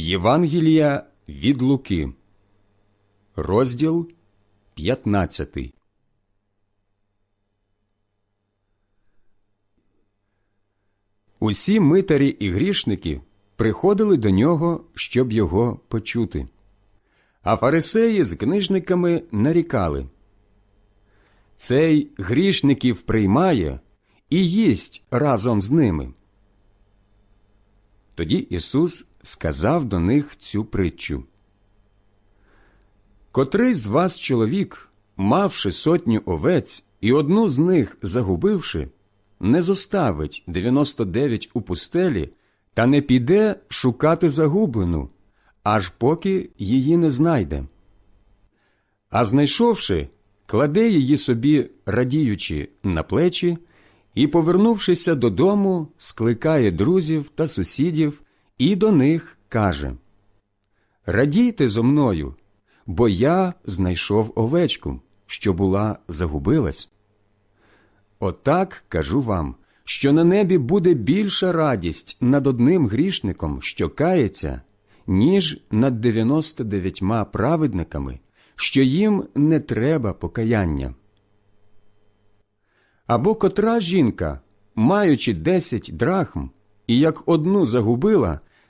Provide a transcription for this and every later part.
Євангелія від Луки, розділ 15. Усі митарі і грішники приходили до нього, щоб його почути. А фарисеї з книжниками нарікали. Цей грішників приймає і їсть разом з ними. Тоді Ісус сказав до них цю притчу. Котрий з вас чоловік, мавши сотню овець і одну з них загубивши, не зоставить 99 у пустелі та не піде шукати загублену, аж поки її не знайде. А знайшовши, кладе її собі, радіючи, на плечі, і, повернувшися додому, скликає друзів та сусідів і до них каже Радійте зо мною, бо я знайшов овечку, що була загубилась. Отак кажу вам, що на небі буде більша радість над одним грішником, що кається, ніж над дев'яносто дев'ятьма праведниками, що їм не треба покаяння. Або котра жінка, маючи десять драхм, і як одну загубила,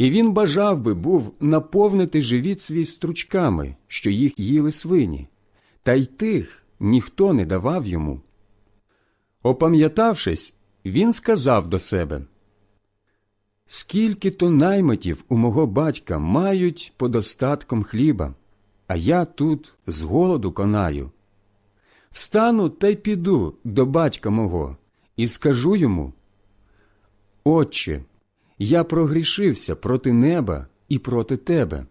І він бажав би був наповнити живіт свій стручками, що їх їли свині, та й тих ніхто не давав йому. Опам'ятавшись, він сказав до себе Скільки то наймитів у мого батька мають подостатком хліба, а я тут з голоду конаю. Встану та й піду до батька мого і скажу йому Отче, я прогрішився проти неба і проти тебе.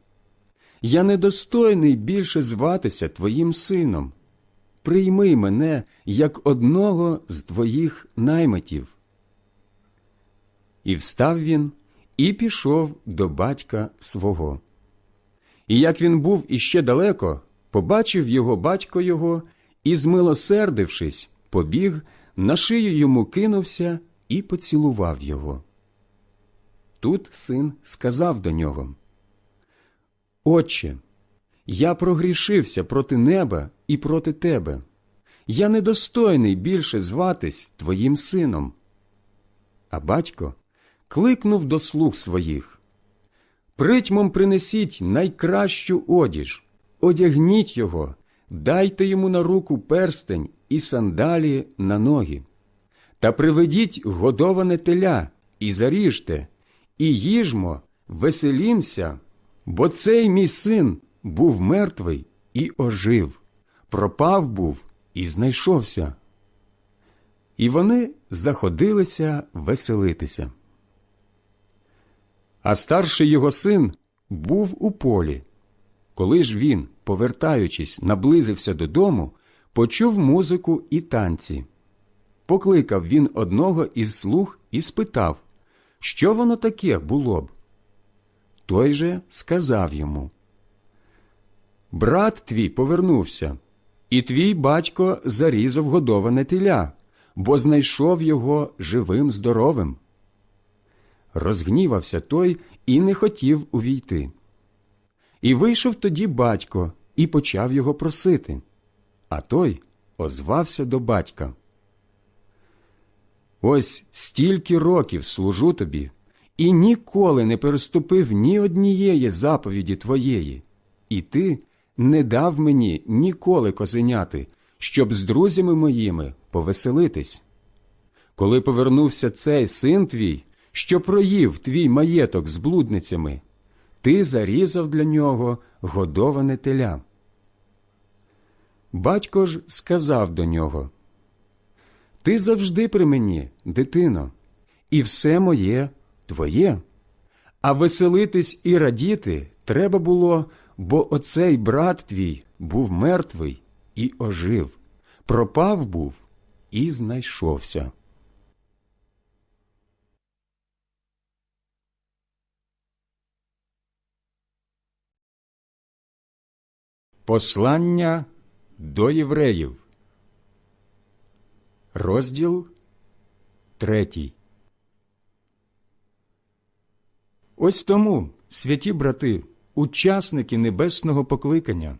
Я недостойний більше зватися твоїм сином. Прийми мене як одного з твоїх наймитів. І встав він і пішов до батька свого. І як він був іще далеко, побачив його батько його і, змилосердившись, побіг, на шию йому кинувся і поцілував його. Тут син сказав до нього Отче, я прогрішився проти неба і проти тебе. Я недостойний більше зватись твоїм сином. А батько кликнув до слуг своїх Притьмом принесіть найкращу одіж, одягніть його, дайте йому на руку перстень і сандалі на ноги, та приведіть годоване теля і заріжте, і їжмо, веселімся, бо цей мій син був мертвий і ожив, пропав був і знайшовся. І вони заходилися веселитися. А старший його син був у полі. Коли ж він, повертаючись, наблизився додому, почув музику і танці. Покликав він одного із слуг і спитав, що воно таке було б. Той же сказав йому брат твій повернувся, і твій батько зарізав годоване теля, бо знайшов його живим здоровим. Розгнівався той і не хотів увійти. І вийшов тоді батько і почав його просити, а той озвався до батька. Ось стільки років служу тобі, і ніколи не переступив ні однієї заповіді твоєї, і ти не дав мені ніколи козеняти, щоб з друзями моїми повеселитись. Коли повернувся цей син твій, що проїв твій маєток з блудницями, ти зарізав для нього годоване теля. Батько ж сказав до нього Ти завжди при мені, дитино, і все моє твоє. А веселитись і радіти треба було, бо оцей брат твій був мертвий і ожив, пропав був і знайшовся. Послання до євреїв. Розділ третій. Ось тому, святі брати, учасники небесного покликання,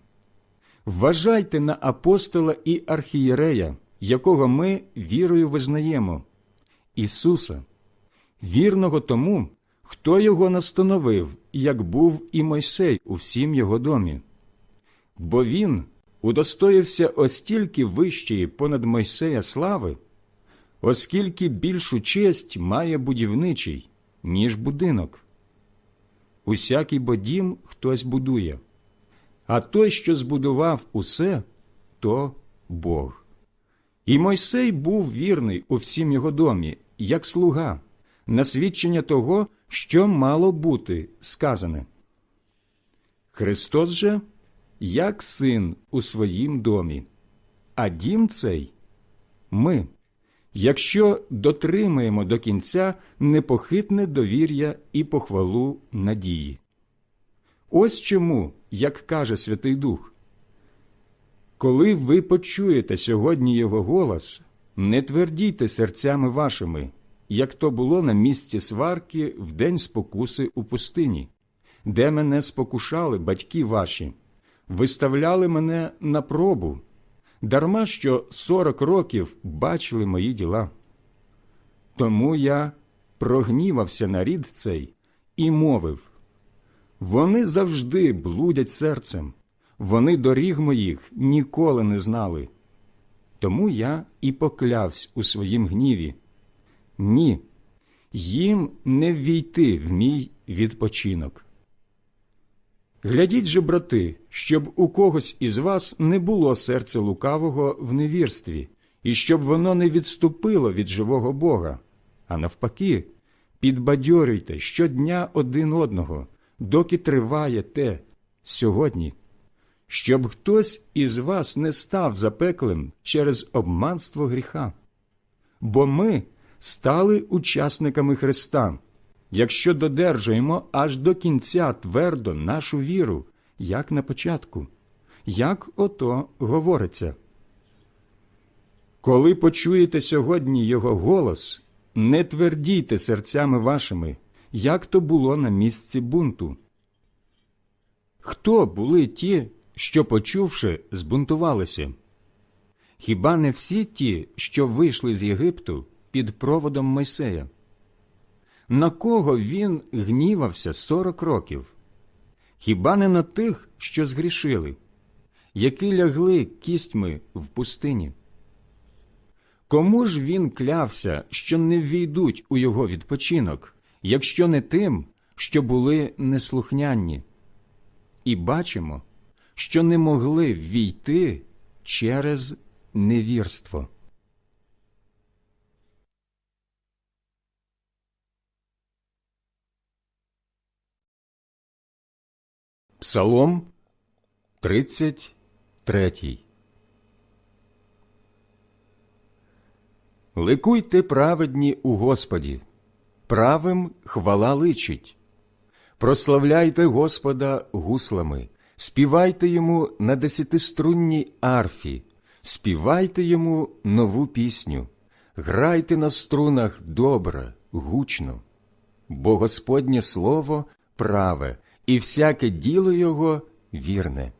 вважайте на апостола і архієрея, якого ми вірою визнаємо, Ісуса, вірного тому, хто його настановив, як був і Мойсей у всім його домі. Бо він удостоївся остільки вищої понад Мойсея слави, оскільки більшу честь має будівничий, ніж будинок. Усякий бо дім хтось будує, а той, що збудував усе, то Бог. І Мойсей був вірний у всім його домі, як слуга, на свідчення того, що мало бути сказане. Христос же як син у своїм домі, а дім цей ми, якщо дотримаємо до кінця непохитне довір'я і похвалу надії. Ось чому, як каже Святий Дух, коли ви почуєте сьогодні його голос, не твердійте серцями вашими, як то було на місці сварки в день спокуси у пустині, де мене спокушали батьки ваші виставляли мене на пробу, дарма що сорок років бачили мої діла. Тому я прогнівався на рід цей і мовив вони завжди блудять серцем, вони доріг моїх ніколи не знали. Тому я і поклявсь у своїм гніві. Ні, їм не ввійти в мій відпочинок. Глядіть же, брати, щоб у когось із вас не було серця лукавого в невірстві, і щоб воно не відступило від живого Бога, а навпаки, підбадьорюйте щодня один одного, доки триває те сьогодні, щоб хтось із вас не став запеклим через обманство гріха. Бо ми стали учасниками Христа якщо додержуємо аж до кінця твердо нашу віру, як на початку, як ото говориться. Коли почуєте сьогодні Його голос, не твердійте серцями вашими, як то було на місці бунту. Хто були ті, що, почувши, збунтувалися? Хіба не всі ті, що вийшли з Єгипту під проводом Мойсея? На кого він гнівався сорок років? Хіба не на тих, що згрішили, які лягли кістьми в пустині? Кому ж він клявся, що не ввійдуть у його відпочинок, якщо не тим, що були неслухняні? І бачимо, що не могли ввійти через невірство. Псалом 33 Ликуйте праведні у Господі, правим хвала личить. Прославляйте Господа гуслами, співайте йому на десятиструнній арфі, співайте йому нову пісню, грайте на струнах добре, гучно, бо Господнє слово праве, і всяке діло його вірне.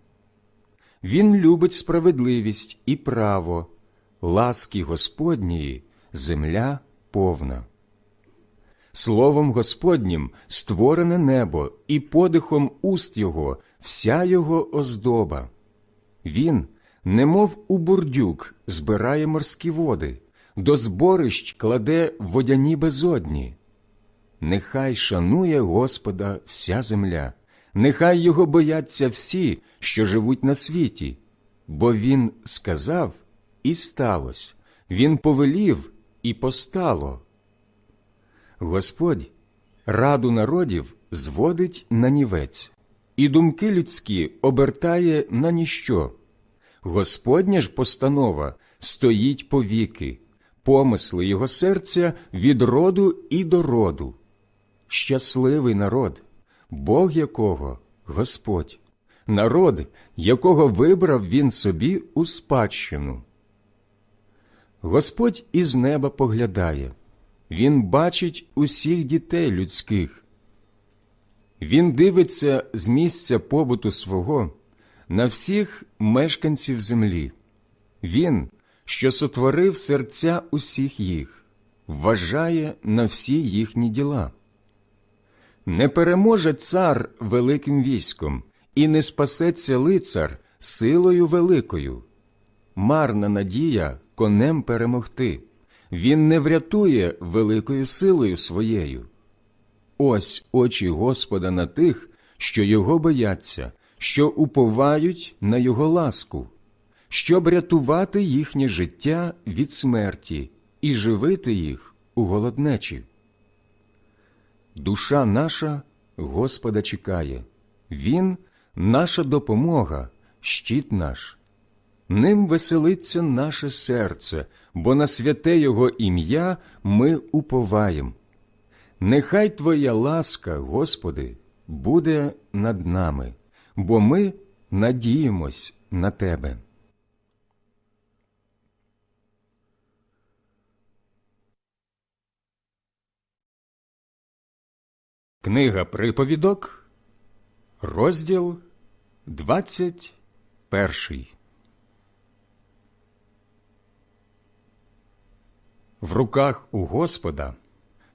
Він любить справедливість і право, ласки Господньої земля повна. Словом Господнім створене небо, і подихом уст його вся його оздоба. Він, немов у бурдюк, збирає морські води, до зборищ кладе водяні безодні. Нехай шанує Господа вся земля, нехай його бояться всі, що живуть на світі, бо він сказав і сталося, він повелів і постало. Господь раду народів зводить на нівець, і думки людські обертає на ніщо. Господня ж постанова стоїть повіки, помисли його серця від роду і до роду. Щасливий народ, Бог якого Господь, народ, якого вибрав він собі у спадщину. Господь із неба поглядає, Він бачить усіх дітей людських. Він дивиться з місця побуту свого на всіх мешканців землі. Він, що сотворив серця усіх їх, вважає на всі їхні діла. Не переможе цар великим військом, і не спасеться лицар силою великою. Марна надія конем перемогти. Він не врятує великою силою своєю. Ось очі Господа на тих, що його бояться, що уповають на його ласку, щоб рятувати їхнє життя від смерті і живити їх у голоднечі. Душа наша Господа чекає, Він наша допомога, щит наш. Ним веселиться наше серце, бо на святе Його ім'я ми уповаєм. Нехай Твоя ласка, Господи, буде над нами, бо ми надіємось на Тебе. Книга приповідок, розділ двадцять перший. В руках у Господа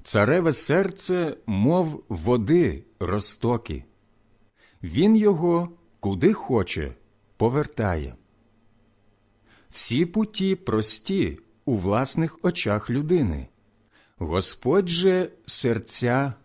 цареве серце, мов води розтоки. Він його куди хоче повертає. Всі путі прості у власних очах людини. Господь же серця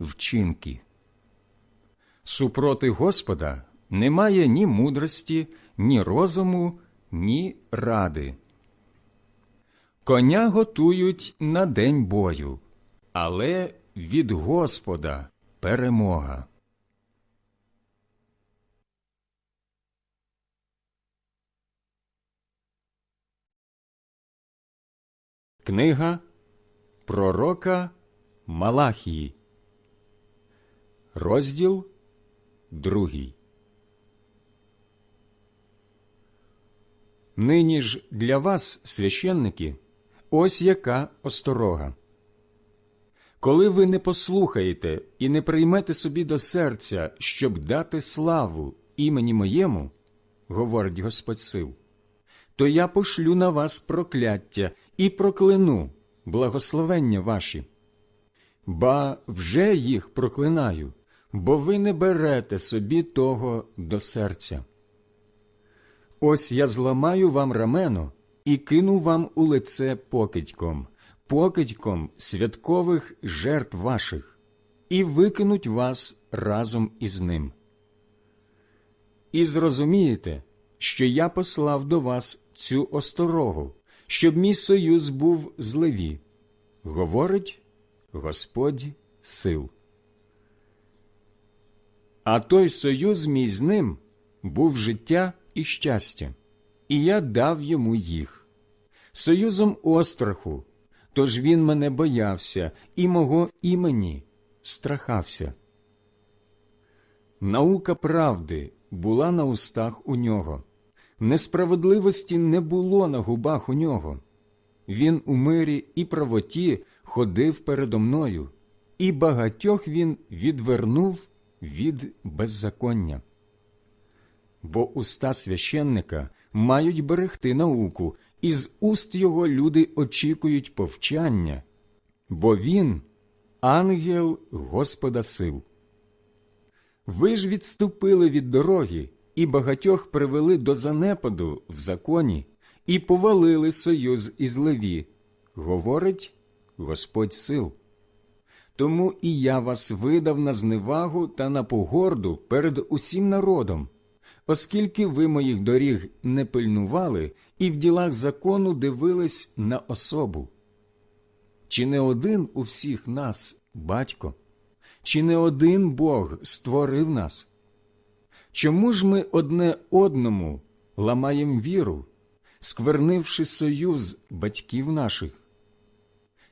вчинки. Супроти Господа немає ні мудрості, ні розуму, ні ради. Коня готують на день бою, але від Господа перемога. Книга Пророка Малахії, розділ другий. Нині ж для вас, священники, ось яка осторога. Коли ви не послухаєте і не приймете собі до серця, щоб дати славу імені моєму, говорить Господь сил, то я пошлю на вас прокляття і прокляну благословення ваші. Ба вже їх проклинаю, бо ви не берете собі того до серця. Ось я зламаю вам рамено і кину вам у лице покидьком, покидьком святкових жертв ваших, і викинуть вас разом із ним. І зрозумієте, що я послав до вас цю осторогу, щоб мій союз був з Леві, говорить Господь сил. А той союз мій з ним був життя і щастя, і я дав йому їх. Союзом остраху, тож він мене боявся і мого імені страхався. Наука правди була на устах у нього, несправедливості не було на губах у нього. Він у мирі і правоті ходив передо мною, і багатьох він відвернув від беззаконня. Бо уста священника мають берегти науку, і з уст його люди очікують повчання, бо він ангел Господа сил. Ви ж відступили від дороги і багатьох привели до занепаду в законі і повалили союз із Леві, говорить Господь сил. Тому і я вас видав на зневагу та на погорду перед усім народом, оскільки ви моїх доріг не пильнували і в ділах закону дивились на особу. Чи не один у всіх нас батько? Чи не один Бог створив нас? Чому ж ми одне одному ламаєм віру, сквернивши союз батьків наших?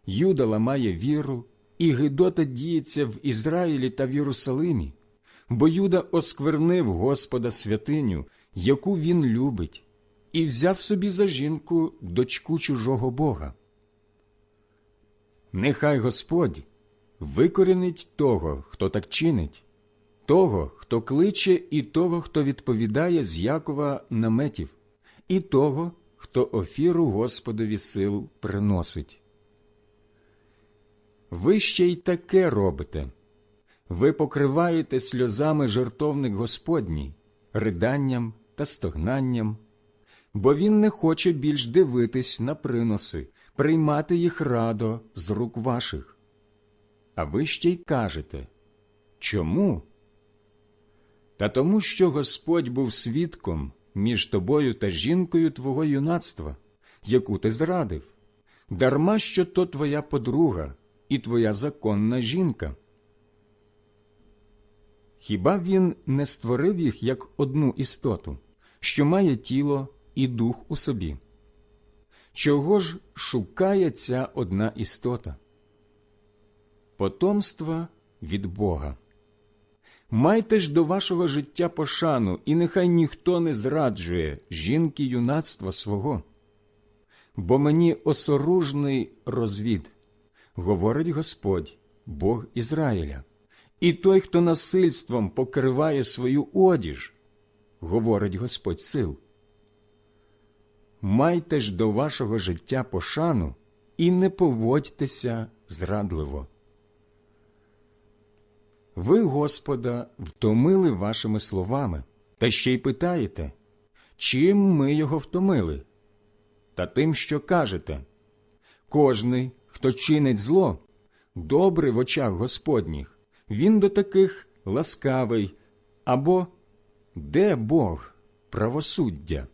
Юда ламає віру, і Гидота діється в Ізраїлі та в Єрусалимі, бо Юда осквернив Господа святиню, яку він любить, і взяв собі за жінку дочку чужого Бога. Нехай Господь викорінить того, хто так чинить, того, хто кличе, і того, хто відповідає з Якова наметів, і того, хто офіру Господові сил приносить. Ви ще й таке робите. Ви покриваєте сльозами жертовник Господній, риданням та стогнанням, бо він не хоче більш дивитись на приноси, приймати їх радо з рук ваших. А ви ще й кажете чому? Та тому, що Господь був свідком між тобою та жінкою твого юнацтва, яку ти зрадив, дарма що то твоя подруга і твоя законна жінка. Хіба він не створив їх як одну істоту, що має тіло і дух у собі? Чого ж шукає ця одна істота? Потомства від Бога. Майте ж до вашого життя пошану, і нехай ніхто не зраджує жінки юнацтва свого. Бо мені осоружний розвід, говорить Господь, Бог Ізраїля, і той, хто насильством покриває свою одіж, говорить Господь сил. Майте ж до вашого життя пошану і не поводьтеся зрадливо. Ви, Господа, втомили вашими словами, та ще й питаєте, чим ми його втомили? Та тим, що кажете кожний, хто чинить зло, добре в очах Господніх, він до таких ласкавий, або де Бог правосуддя?